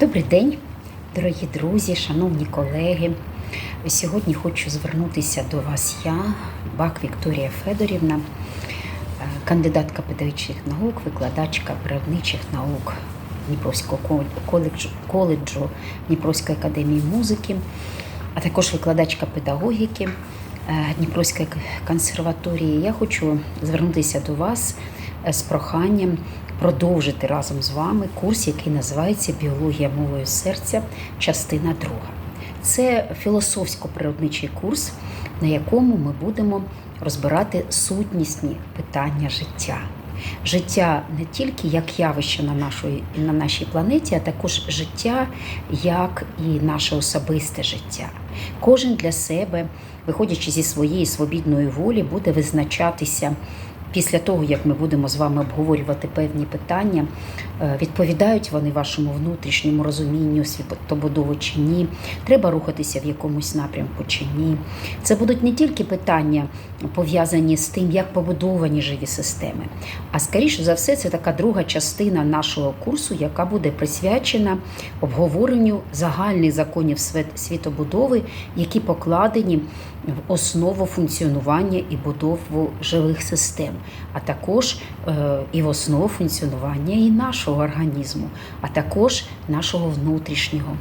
Добрий день, дорогі друзі, шановні колеги. Сьогодні хочу звернутися до вас я, Бак Вікторія Федорівна, е, кандидатка педагогічних наук, викладачка природничих наук Дніпровського коледжу, коледжу Дніпровської академії музики, а також викладачка педагогіки е, Дніпровської консерваторії. Я хочу звернутися до вас з проханням продовжити разом з вами курс, який називається Біологія мовою серця, частина друга. Це філософсько-природничий курс, на якому ми будемо розбирати сутнісні питання життя. Життя не тільки як явище на, нашої, на нашій планеті, а також життя як і наше особисте життя. Кожен для себе, виходячи зі своєї свобідної волі, буде визначатися після того, як ми будемо з вами обговорювати певні питання, е, відповідають вони вашому внутрішньому розумінню світобудови чи ні, треба рухатися в якомусь напрямку чи ні. Це будуть не тільки питання пов'язані з тим, як побудовані живі системи, а скоріше за все, це така друга частина нашого курсу, яка буде присвячена обговоренню загальних законів світобудови, які покладені в основу функціонування і будову живих систем, а також е, і в основу функціонування і нашого організму, а також нашого внутрішнього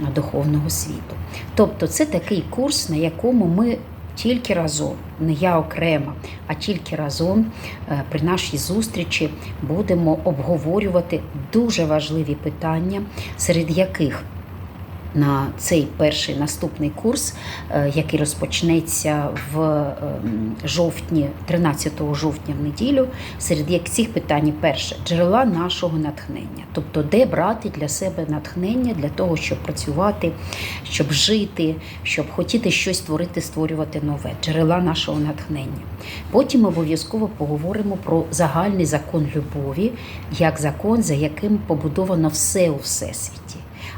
е, духовного світу. Тобто, це такий курс, на якому ми тільки разом, не я окремо, а тільки разом е, при нашій зустрічі будемо обговорювати дуже важливі питання, серед яких на цей перший наступний курс, е, який розпочнеться в ем, жовтні, 13 жовтня в неділю, серед як цих питань перше джерела нашого натхнення, тобто де брати для себе натхнення для того, щоб працювати, щоб жити, щоб хотіти щось творити, створювати нове, джерела нашого натхнення. Потім обов'язково поговоримо про загальний закон любові, як закон, за яким побудовано все у всесвіті.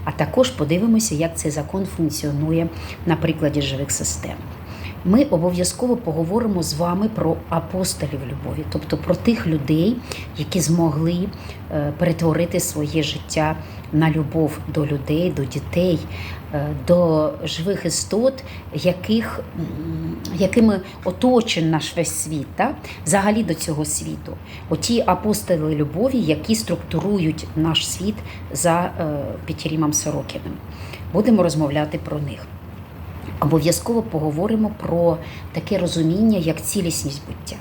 А також подивимося, як цей закон функціонує на прикладі живих систем. Ми обов'язково поговоримо з вами про апостолів любові, тобто про тих людей, які змогли е, перетворити своє життя на любов до людей, до дітей, е, до живих істот, яких, якими оточений наш весь світ, та? взагалі до цього світу. Оті апостоли любові, які структурують наш світ за е, Петерімом Сорокіним. Будемо розмовляти про них. Обов'язково поговоримо про таке розуміння, як цілісність буття.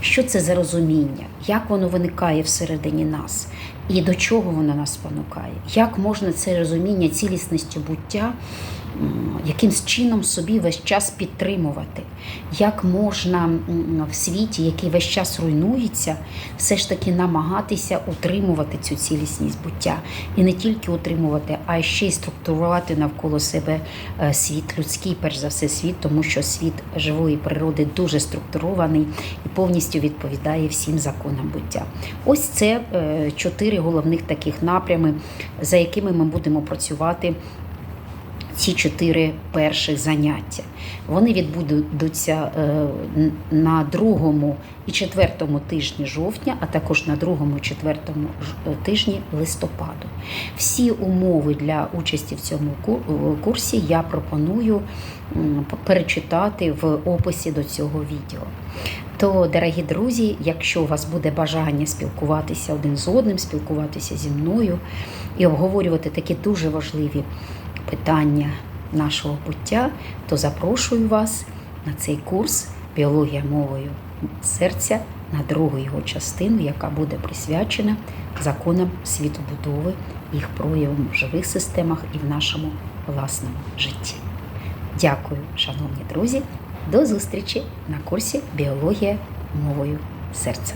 Що це за розуміння? Як воно виникає всередині нас? І до чого воно нас спонукає? Як можна це розуміння цілісності буття якимсь чином собі весь час підтримувати? Як можна в світі, який весь час руйнується, все ж таки намагатися утримувати цю цілісність буття? І не тільки утримувати, а ще й структурувати навколо себе е, світ людський, перш за все, світ, тому що світ живої природи дуже структурований і повністю відповідає всім законам буття. Ось це е, чотири головних таких напрями, за якими ми будемо працювати ці чотири перших заняття. Вони відбудуться е, на другому і четвертому тижні жовтня, а також на другому і четвертому е, тижні листопаду. Всі умови для участі в цьому е, курсі я пропоную перечитати в описі до цього відео. То, дорогі друзі, якщо у вас буде бажання спілкуватися один з одним, спілкуватися зі мною і обговорювати такі дуже важливі питання нашого буття, то запрошую вас на цей курс Біологія мовою серця на другу його частину, яка буде присвячена законам світобудови, їх проявам в живих системах і в нашому власному житті. Дякую, шановні друзі. До зустрічі на курсі Біологія мовою серця.